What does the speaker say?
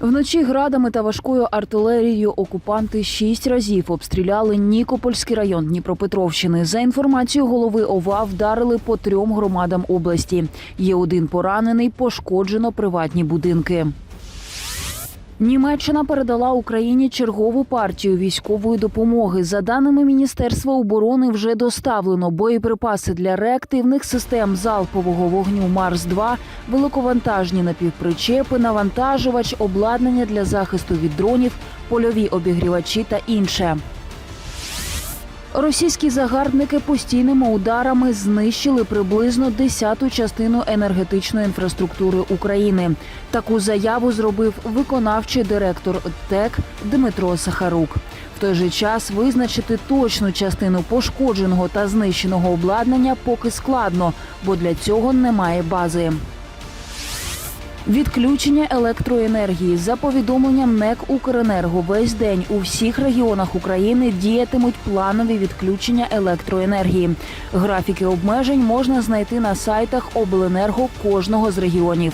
Вночі градами та важкою артилерією окупанти шість разів обстріляли Нікопольський район Дніпропетровщини. За інформацією голови ОВА, вдарили по трьом громадам області. Є один поранений, пошкоджено приватні будинки. Німеччина передала Україні чергову партію військової допомоги. За даними Міністерства оборони, вже доставлено боєприпаси для реактивних систем залпового вогню Марс 2 великовантажні напівпричепи, навантажувач, обладнання для захисту від дронів, польові обігрівачі та інше. Російські загарбники постійними ударами знищили приблизно десяту частину енергетичної інфраструктури України. Таку заяву зробив виконавчий директор ТЕК Дмитро Сахарук. В той же час визначити точну частину пошкодженого та знищеного обладнання поки складно, бо для цього немає бази. Відключення електроенергії за повідомленням НЕК Укренерго весь день у всіх регіонах України діятимуть планові відключення електроенергії. Графіки обмежень можна знайти на сайтах обленерго кожного з регіонів.